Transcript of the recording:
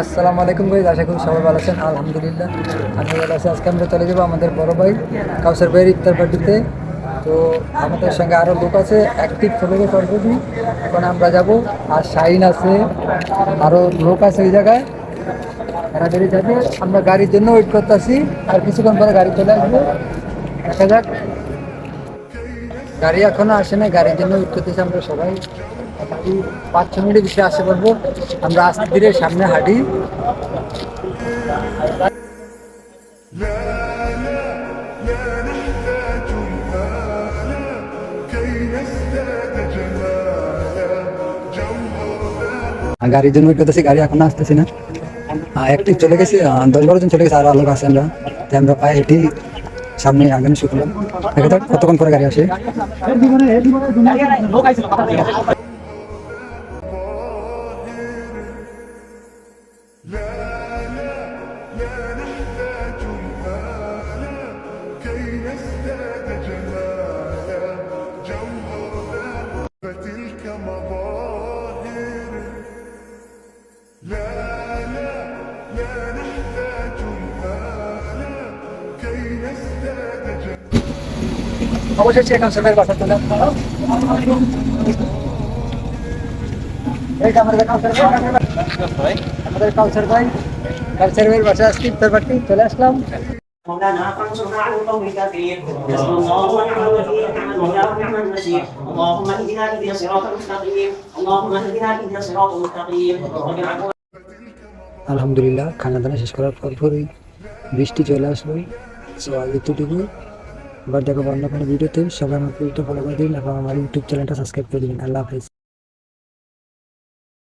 আসসালামু আলাইকুম ভাই, আশা করি সবাই ভালো আছেন। আলহামদুলিল্লাহ আমি ভালো আছি। আজকে আমরা চলে যাব আমাদের বড় ভাই কাউসার ভাইয়ের ইফতার পার্টিতে। তো আমাদের সঙ্গে আরও লোক আছে অ্যাক্টিভ ফটোগ্রাফি অলরেডি। এখন আমরা যাব, আর শাইন আছে আরও লোক আছে ওই জায়গায়। এরা বেরিয়ে যাবে। আমরা গাড়ির জন্য ওয়েট করতেছি, আর কিছুক্ষণ পরে গাড়ি চলে আসবে। দেখা যাক। গাড়ি এখনও আসে না গাড়ির জন্য করতেছি আমরা সবাই। পাঁচ ছ মিনিটের বিষয়ে আসতে পারব। আমরা আস্তে ধীরে সামনে হাঁটি। গাড়ির জন্য করতেছি গাড়ি এখনও আসতেছি না। একটি চলে গেছে দশ বারো জন চলে গেছে, আর আলোক আছে আমরা। আমরা পায়ে হেঁটে সামনে আগামী শুক্রবার। দেখা যাক কতক্ষণ পরে গাড়ি আসে। অবশেষে এখন সময়ের বাসা চলে আসলাম এই যে আমাদের কাউসার ভাই আমাদের কাউসার ভাই কাউসার ভাইয়ের বাসা আজকে ইফতার পার্টি চলে আসলাম مولانا فانصرنا على القوم الكافرين حسبنا الله ونعم الوكيل نعم المولى ونعم النصير اللهم اهدنا اهدنا الصراط المستقيم اللهم اهدنا اهدنا الصراط المستقيم وقنا عفو আলহামদুলিল্লাহ খানা দানা শেষ করার পর পরই বৃষ্টি চলে আসলো সো আজ আবার দেখো অন্য কোনো ভিডিওতে। সবাই আমার ফলো করে দিন এবং আমার ইউটিউব চ্যানেলটা সাবস্ক্রাইব করে দিন। আল্লাহ হাফিজ।